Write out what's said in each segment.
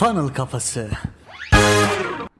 Funnel Kafası.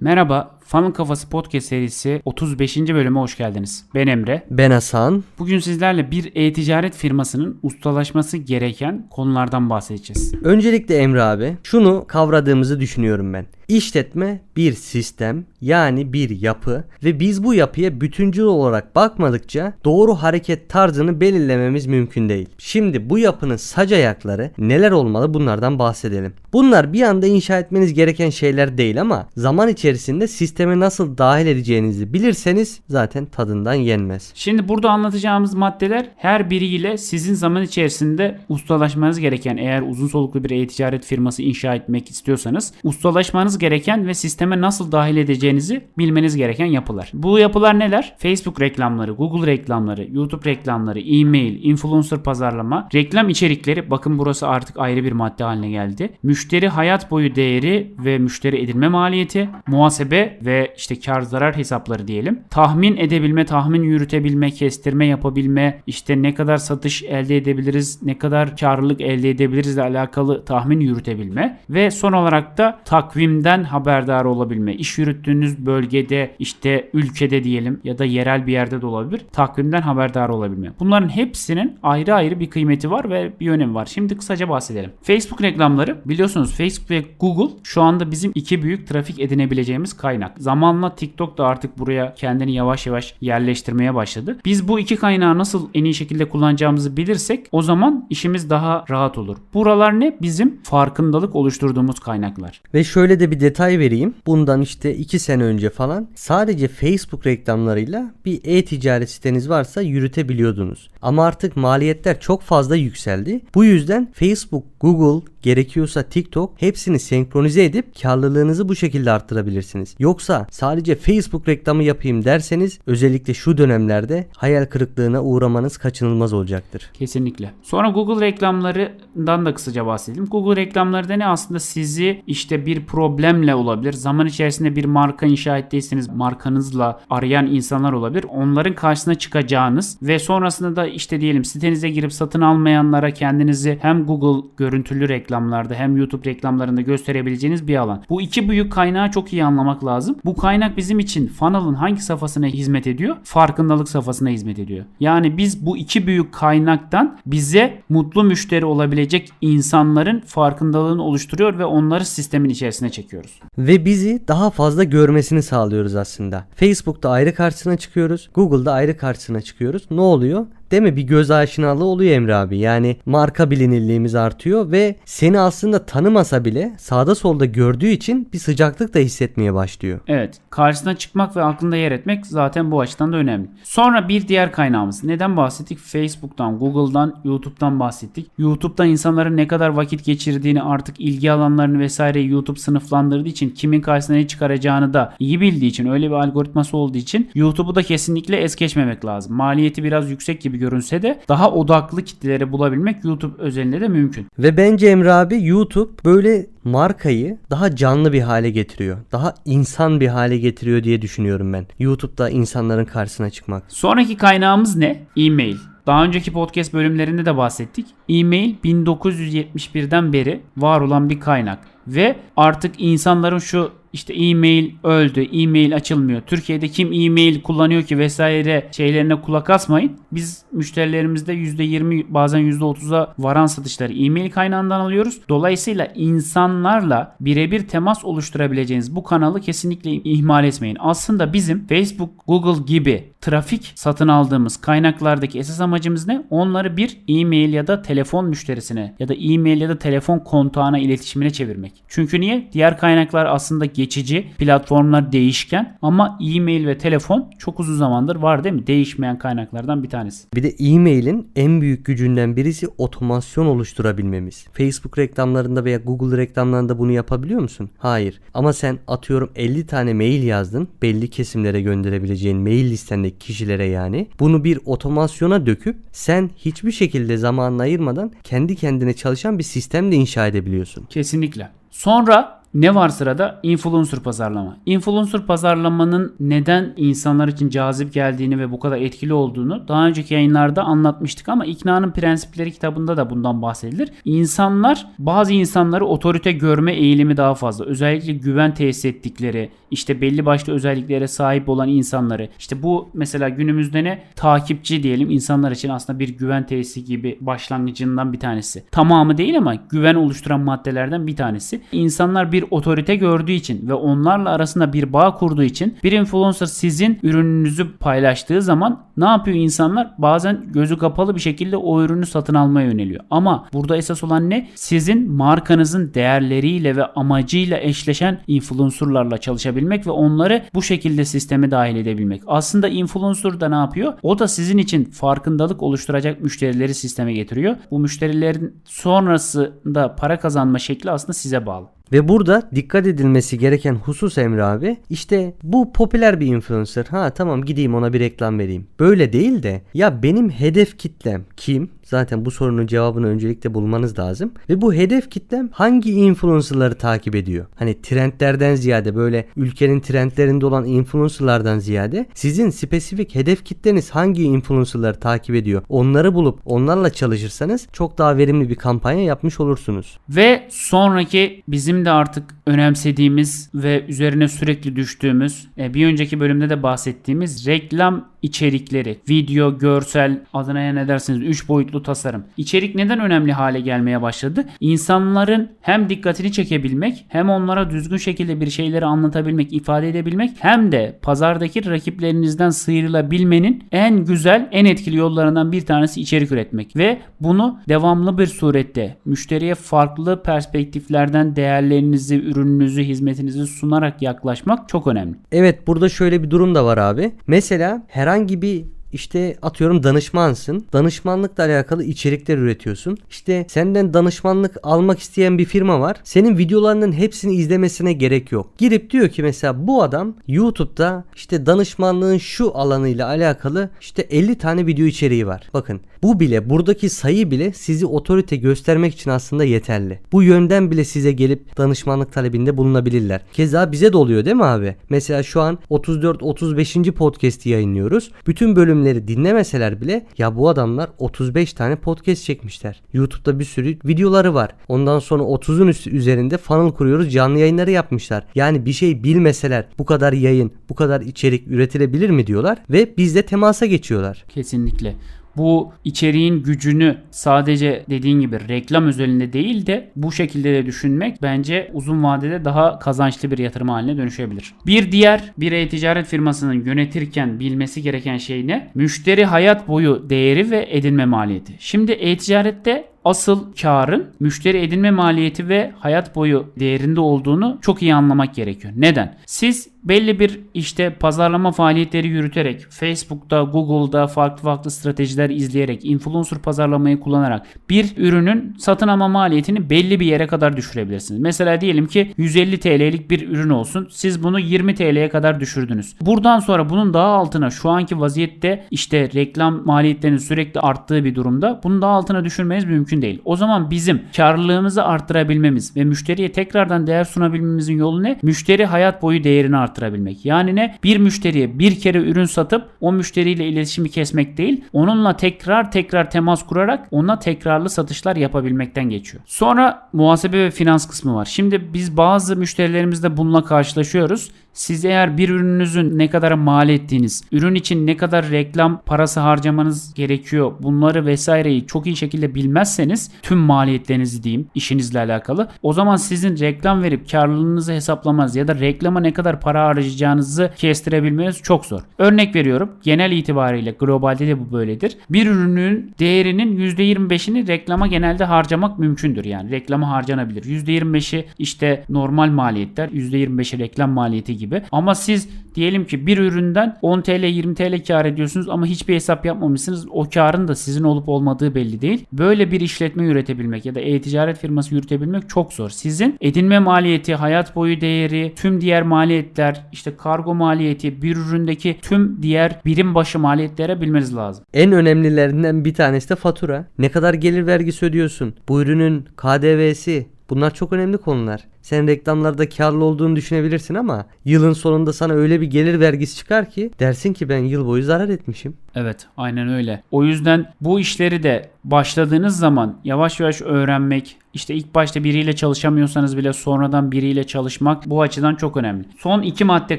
Merhaba, Funnel Kafası Podcast serisi 35. bölüme hoş geldiniz. Ben Emre. Ben Hasan. Bugün sizlerle bir e-ticaret firmasının ustalaşması gereken konulardan bahsedeceğiz. Öncelikle Emre abi şunu kavradığımızı düşünüyorum ben. İşletme bir sistem yani bir yapı ve biz bu yapıya bütüncül olarak bakmadıkça doğru hareket tarzını belirlememiz mümkün değil. Şimdi bu yapının sac ayakları neler olmalı bunlardan bahsedelim. Bunlar bir anda inşa etmeniz gereken şeyler değil ama zaman içerisinde sisteme nasıl dahil edeceğinizi bilirseniz zaten tadından yenmez. Şimdi burada anlatacağımız maddeler her biriyle sizin zaman içerisinde ustalaşmanız gereken eğer uzun soluklu bir e-ticaret firması inşa etmek istiyorsanız ustalaşmanız gereken ve sisteme nasıl dahil edeceğinizi bilmeniz gereken yapılar. Bu yapılar neler? Facebook reklamları, Google reklamları, YouTube reklamları, e-mail, influencer pazarlama, reklam içerikleri bakın burası artık ayrı bir madde haline geldi. Müşteri hayat boyu değeri ve müşteri edinme maliyeti, muhasebe ve işte kar zarar hesapları diyelim. Tahmin edebilme, tahmin yürütebilme, kestirme yapabilme, işte ne kadar satış elde edebiliriz, ne kadar karlılık elde edebiliriz ile alakalı tahmin yürütebilme ve son olarak da takvimden haberdar olabilme. İş yürüttüğünüz bölgede işte ülkede diyelim ya da yerel bir yerde de olabilir. Takvimden haberdar olabilme. Bunların hepsinin ayrı ayrı bir kıymeti var ve bir önemi var. Şimdi kısaca bahsedelim. Facebook reklamları biliyorsunuz Facebook ve Google şu anda bizim iki büyük trafik edinebileceğimiz kaynak. Zamanla TikTok da artık buraya kendini yavaş yavaş yerleştirmeye başladı. Biz bu iki kaynağı nasıl en iyi şekilde kullanacağımızı bilirsek o zaman işimiz daha rahat olur. Buralar ne? Bizim farkındalık oluşturduğumuz kaynaklar. Ve şöyle de bir detay vereyim. Bundan işte 2 sene önce falan sadece Facebook reklamlarıyla bir e-ticaret siteniz varsa yürütebiliyordunuz. Ama artık maliyetler çok fazla yükseldi. Bu yüzden Facebook, Google, gerekiyorsa TikTok hepsini senkronize edip karlılığınızı bu şekilde arttırabilirsiniz. Yoksa sadece Facebook reklamı yapayım derseniz özellikle şu dönemlerde hayal kırıklığına uğramanız kaçınılmaz olacaktır. Kesinlikle. Sonra Google reklamlarından da kısaca bahsedelim. Google reklamları da ne aslında sizi işte bir problemle olabilir. Zaman içerisinde bir marka inşa ettiyseniz markanızla arayan insanlar olabilir. Onların karşısına çıkacağınız ve sonrasında da işte diyelim sitenize girip satın almayanlara kendinizi hem Google görüntülü reklamlarda hem YouTube reklamlarında gösterebileceğiniz bir alan. Bu iki büyük kaynağı çok iyi anlamak lazım. Bu kaynak bizim için funnel'ın hangi safhasına hizmet ediyor? Farkındalık safhasına hizmet ediyor. Yani biz bu iki büyük kaynaktan bize mutlu müşteri olabilecek insanların farkındalığını oluşturuyor ve onları sistemin içerisine çekiyoruz. Ve bizi daha fazla görmesini sağlıyoruz aslında. Facebook'ta ayrı karşısına çıkıyoruz. Google'da ayrı karşısına çıkıyoruz. Ne oluyor? Değil mi? Bir göz aşinalığı oluyor Emre abi. Yani marka bilinirliğimiz artıyor ve seni aslında tanımasa bile sağda solda gördüğü için bir sıcaklık da hissetmeye başlıyor. Evet, karşısına çıkmak ve aklında yer etmek zaten bu açıdan da önemli. Sonra bir diğer kaynağımız. Neden bahsettik? Facebook'tan, Google'dan, YouTube'dan bahsettik. YouTube'da insanların ne kadar vakit geçirdiğini artık ilgi alanlarını vesaire YouTube sınıflandırdığı için kimin karşısına ne çıkaracağını da iyi bildiği için öyle bir algoritması olduğu için YouTube'u da kesinlikle es geçmemek lazım. Maliyeti biraz yüksek gibi görünse de daha odaklı kitleleri bulabilmek YouTube özelinde de mümkün. Ve bence Emre abi YouTube böyle markayı daha canlı bir hale getiriyor. Daha insan bir hale getiriyor diye düşünüyorum ben. YouTube'da insanların karşısına çıkmak. Sonraki kaynağımız ne? E-mail. Daha önceki podcast bölümlerinde de bahsettik. E-mail 1971'den beri var olan bir kaynak ve artık insanların şu işte e-mail öldü, e-mail açılmıyor. Türkiye'de kim e-mail kullanıyor ki vesaire şeylerine kulak asmayın. Biz müşterilerimizde %20 bazen %30'a varan satışları e-mail kaynağından alıyoruz. Dolayısıyla insanlarla birebir temas oluşturabileceğiniz bu kanalı kesinlikle ihmal etmeyin. Aslında bizim Facebook, Google gibi trafik satın aldığımız kaynaklardaki esas amacımız ne? Onları bir e-mail ya da telefon müşterisine ya da e-mail ya da telefon kontağına iletişimine çevirmek. Çünkü niye? Diğer kaynaklar aslında geçici, platformlar değişken ama e-mail ve telefon çok uzun zamandır var değil mi? Değişmeyen kaynaklardan bir tanesi. Bir de e-mailin en büyük gücünden birisi otomasyon oluşturabilmemiz. Facebook reklamlarında veya Google reklamlarında bunu yapabiliyor musun? Hayır. Ama sen atıyorum 50 tane mail yazdın. Belli kesimlere gönderebileceğin mail listendeki kişilere yani. Bunu bir otomasyona döküp sen hiçbir şekilde zamanını ayırmadan kendi kendine çalışan bir sistem de inşa edebiliyorsun. Kesinlikle. Sonra Ne var sırada? Influencer pazarlama. Influencer pazarlamanın neden insanlar için cazip geldiğini ve bu kadar etkili olduğunu daha önceki yayınlarda anlatmıştık ama İkna'nın Prensipleri kitabında da bundan bahsedilir. İnsanlar bazı insanları otorite görme eğilimi daha fazla. Özellikle güven tesis ettikleri, işte belli başlı özelliklere sahip olan insanları. işte bu mesela günümüzde ne? Takipçi diyelim insanlar için aslında bir güven tesisi gibi başlangıcından bir tanesi. Tamamı değil ama güven oluşturan maddelerden bir tanesi. İnsanlar bir otorite gördüğü için ve onlarla arasında bir bağ kurduğu için bir influencer sizin ürününüzü paylaştığı zaman ne yapıyor insanlar? Bazen gözü kapalı bir şekilde o ürünü satın almaya yöneliyor. Ama burada esas olan ne? Sizin markanızın değerleriyle ve amacıyla eşleşen influencerlarla çalışabilmek ve onları bu şekilde sisteme dahil edebilmek. Aslında influencer da ne yapıyor? O da sizin için farkındalık oluşturacak müşterileri sisteme getiriyor. Bu müşterilerin sonrasında para kazanma şekli aslında size bağlı. Ve burada dikkat edilmesi gereken husus Emre abi işte bu popüler bir influencer ha tamam gideyim ona bir reklam vereyim. Böyle değil de ya benim hedef kitlem kim? Zaten bu sorunun cevabını öncelikle bulmanız lazım. Ve bu hedef kitlem hangi influencerları takip ediyor? Hani trendlerden ziyade böyle ülkenin trendlerinde olan influencerlardan ziyade sizin spesifik hedef kitleniz hangi influencerları takip ediyor? Onları bulup onlarla çalışırsanız çok daha verimli bir kampanya yapmış olursunuz. Ve sonraki bizim de artık önemsediğimiz ve üzerine sürekli düştüğümüz e, bir önceki bölümde de bahsettiğimiz reklam içerikleri, video, görsel, adına ne dersiniz 3 boyutlu tasarım. İçerik neden önemli hale gelmeye başladı? İnsanların hem dikkatini çekebilmek, hem onlara düzgün şekilde bir şeyleri anlatabilmek, ifade edebilmek, hem de pazardaki rakiplerinizden sıyrılabilmenin en güzel, en etkili yollarından bir tanesi içerik üretmek ve bunu devamlı bir surette müşteriye farklı perspektiflerden değerlerinizi, ürününüzü, hizmetinizi sunarak yaklaşmak çok önemli. Evet burada şöyle bir durum da var abi. Mesela herhangi bir işte atıyorum danışmansın. Danışmanlıkla alakalı içerikler üretiyorsun. İşte senden danışmanlık almak isteyen bir firma var. Senin videolarının hepsini izlemesine gerek yok. Girip diyor ki mesela bu adam YouTube'da işte danışmanlığın şu alanıyla alakalı işte 50 tane video içeriği var. Bakın bu bile buradaki sayı bile sizi otorite göstermek için aslında yeterli. Bu yönden bile size gelip danışmanlık talebinde bulunabilirler. Keza bize de oluyor değil mi abi? Mesela şu an 34-35. podcast'i yayınlıyoruz. Bütün bölümleri dinlemeseler bile ya bu adamlar 35 tane podcast çekmişler. YouTube'da bir sürü videoları var. Ondan sonra 30'un üstü üzerinde funnel kuruyoruz. Canlı yayınları yapmışlar. Yani bir şey bilmeseler bu kadar yayın, bu kadar içerik üretilebilir mi diyorlar ve bizle temasa geçiyorlar. Kesinlikle. Bu içeriğin gücünü sadece dediğin gibi reklam özelinde değil de bu şekilde de düşünmek bence uzun vadede daha kazançlı bir yatırım haline dönüşebilir. Bir diğer bir e-ticaret firmasının yönetirken bilmesi gereken şey ne? Müşteri hayat boyu değeri ve edinme maliyeti. Şimdi e-ticarette asıl karın müşteri edinme maliyeti ve hayat boyu değerinde olduğunu çok iyi anlamak gerekiyor. Neden? Siz belli bir işte pazarlama faaliyetleri yürüterek Facebook'ta, Google'da farklı farklı stratejiler izleyerek, influencer pazarlamayı kullanarak bir ürünün satın alma maliyetini belli bir yere kadar düşürebilirsiniz. Mesela diyelim ki 150 TL'lik bir ürün olsun. Siz bunu 20 TL'ye kadar düşürdünüz. Buradan sonra bunun daha altına şu anki vaziyette işte reklam maliyetlerinin sürekli arttığı bir durumda bunun daha altına düşürmeniz mümkün değil. O zaman bizim karlılığımızı arttırabilmemiz ve müşteriye tekrardan değer sunabilmemizin yolu ne? Müşteri hayat boyu değerini arttırabilmek. Yani ne? Bir müşteriye bir kere ürün satıp o müşteriyle iletişimi kesmek değil, onunla tekrar tekrar temas kurarak ona tekrarlı satışlar yapabilmekten geçiyor. Sonra muhasebe ve finans kısmı var. Şimdi biz bazı müşterilerimizle bununla karşılaşıyoruz. Siz eğer bir ürününüzün ne kadar mal ettiğiniz, ürün için ne kadar reklam parası harcamanız gerekiyor bunları vesaireyi çok iyi şekilde bilmezseniz tüm maliyetlerinizi diyeyim işinizle alakalı. O zaman sizin reklam verip karlılığınızı hesaplamanız ya da reklama ne kadar para harcayacağınızı kestirebilmeniz çok zor. Örnek veriyorum genel itibariyle globalde de bu böyledir. Bir ürünün değerinin %25'ini reklama genelde harcamak mümkündür yani reklama harcanabilir. %25'i işte normal maliyetler %25'i reklam maliyeti gibi. Ama siz diyelim ki bir üründen 10 TL 20 TL kar ediyorsunuz ama hiçbir hesap yapmamışsınız. O karın da sizin olup olmadığı belli değil. Böyle bir işletme üretebilmek ya da e-ticaret firması yürütebilmek çok zor. Sizin edinme maliyeti, hayat boyu değeri, tüm diğer maliyetler, işte kargo maliyeti, bir üründeki tüm diğer birim başı maliyetlere bilmeniz lazım. En önemlilerinden bir tanesi de fatura. Ne kadar gelir vergisi ödüyorsun? Bu ürünün KDV'si. Bunlar çok önemli konular. Sen reklamlarda karlı olduğunu düşünebilirsin ama yılın sonunda sana öyle bir gelir vergisi çıkar ki dersin ki ben yıl boyu zarar etmişim. Evet aynen öyle. O yüzden bu işleri de başladığınız zaman yavaş yavaş öğrenmek, işte ilk başta biriyle çalışamıyorsanız bile sonradan biriyle çalışmak bu açıdan çok önemli. Son iki madde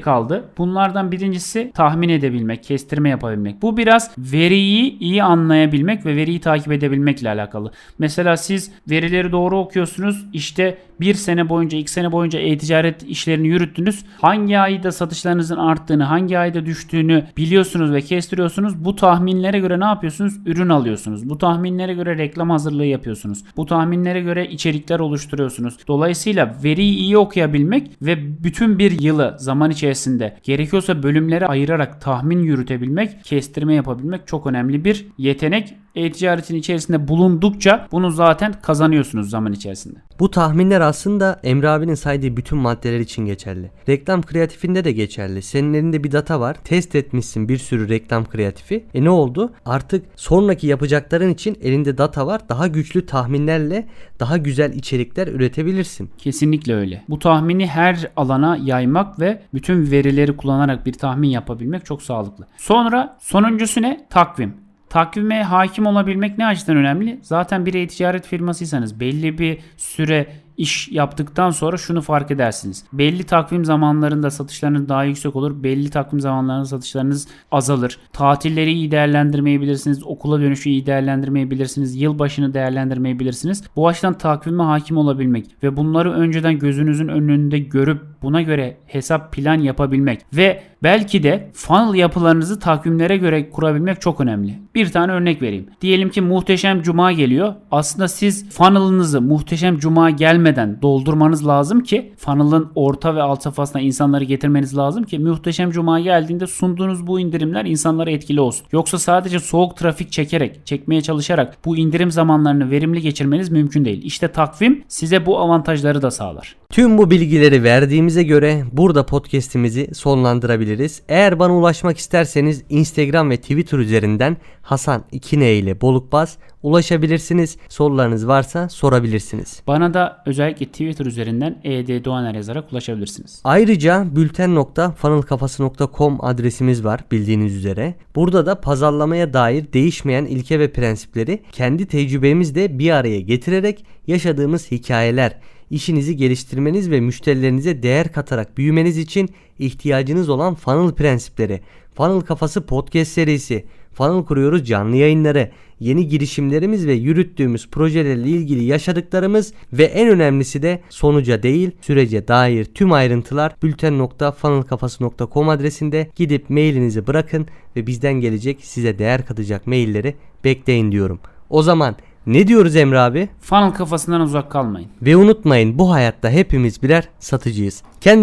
kaldı. Bunlardan birincisi tahmin edebilmek, kestirme yapabilmek. Bu biraz veriyi iyi anlayabilmek ve veriyi takip edebilmekle alakalı. Mesela siz verileri doğru okuyorsunuz. İşte bir sene boyunca, iki sene boyunca e-ticaret işlerini yürüttünüz. Hangi ayda satışlarınızın arttığını, hangi ayda düştüğünü biliyorsunuz ve kestiriyorsunuz. Bu tahminlere göre ne yapıyorsunuz? Ürün alıyorsunuz. Bu tahminlere göre reklam hazırlığı yapıyorsunuz. Bu tahminlere göre içerikler oluşturuyorsunuz. Dolayısıyla veriyi iyi okuyabilmek ve bütün bir yılı zaman içerisinde gerekiyorsa bölümlere ayırarak tahmin yürütebilmek, kestirme yapabilmek çok önemli bir yetenek. E-ticaretin içerisinde bulundukça bunu zaten kazanıyorsunuz zaman içerisinde. Bu tahminler aslında Emre abinin saydığı bütün maddeler için geçerli. Reklam kreatifinde de geçerli. Senin elinde bir data var. Test etmişsin bir sürü reklam kreatifi. E ne oldu? Artık sonraki yapacakların için elinde data var. Daha güçlü tahminlerle daha güzel içerikler üretebilirsin. Kesinlikle öyle. Bu tahmini her alana yaymak ve bütün verileri kullanarak bir tahmin yapabilmek çok sağlıklı. Sonra sonuncusu ne? Takvim. Takvime hakim olabilmek ne açıdan önemli? Zaten bir e-ticaret firmasıysanız belli bir süre iş yaptıktan sonra şunu fark edersiniz. Belli takvim zamanlarında satışlarınız daha yüksek olur. Belli takvim zamanlarında satışlarınız azalır. Tatilleri iyi değerlendirmeyebilirsiniz. Okula dönüşü iyi değerlendirmeyebilirsiniz. Yılbaşını değerlendirmeyebilirsiniz. Bu açıdan takvime hakim olabilmek ve bunları önceden gözünüzün önünde görüp buna göre hesap plan yapabilmek ve belki de funnel yapılarınızı takvimlere göre kurabilmek çok önemli. Bir tane örnek vereyim. Diyelim ki muhteşem cuma geliyor. Aslında siz funnel'ınızı muhteşem cuma gelmeden doldurmanız lazım ki funnel'ın orta ve alt safhasına insanları getirmeniz lazım ki muhteşem cuma geldiğinde sunduğunuz bu indirimler insanlara etkili olsun. Yoksa sadece soğuk trafik çekerek, çekmeye çalışarak bu indirim zamanlarını verimli geçirmeniz mümkün değil. İşte takvim size bu avantajları da sağlar. Tüm bu bilgileri verdiğimize göre burada podcast'imizi sonlandırabiliriz. Eğer bana ulaşmak isterseniz Instagram ve Twitter üzerinden Hasan 2N ile Bolukbaz ulaşabilirsiniz. Sorularınız varsa sorabilirsiniz. Bana da özellikle Twitter üzerinden ED Doğaner yazarak ulaşabilirsiniz. Ayrıca bülten.funnelkafası.com adresimiz var bildiğiniz üzere. Burada da pazarlamaya dair değişmeyen ilke ve prensipleri kendi tecrübemizle bir araya getirerek yaşadığımız hikayeler, işinizi geliştirmeniz ve müşterilerinize değer katarak büyümeniz için ihtiyacınız olan funnel prensipleri, Funnel Kafası podcast serisi, Funnel kuruyoruz canlı yayınları, yeni girişimlerimiz ve yürüttüğümüz projelerle ilgili yaşadıklarımız ve en önemlisi de sonuca değil sürece dair tüm ayrıntılar bülten.funnelkafası.com adresinde gidip mailinizi bırakın ve bizden gelecek size değer katacak mailleri bekleyin diyorum. O zaman ne diyoruz Emre abi? Funnel kafasından uzak kalmayın. Ve unutmayın bu hayatta hepimiz birer satıcıyız. Kendi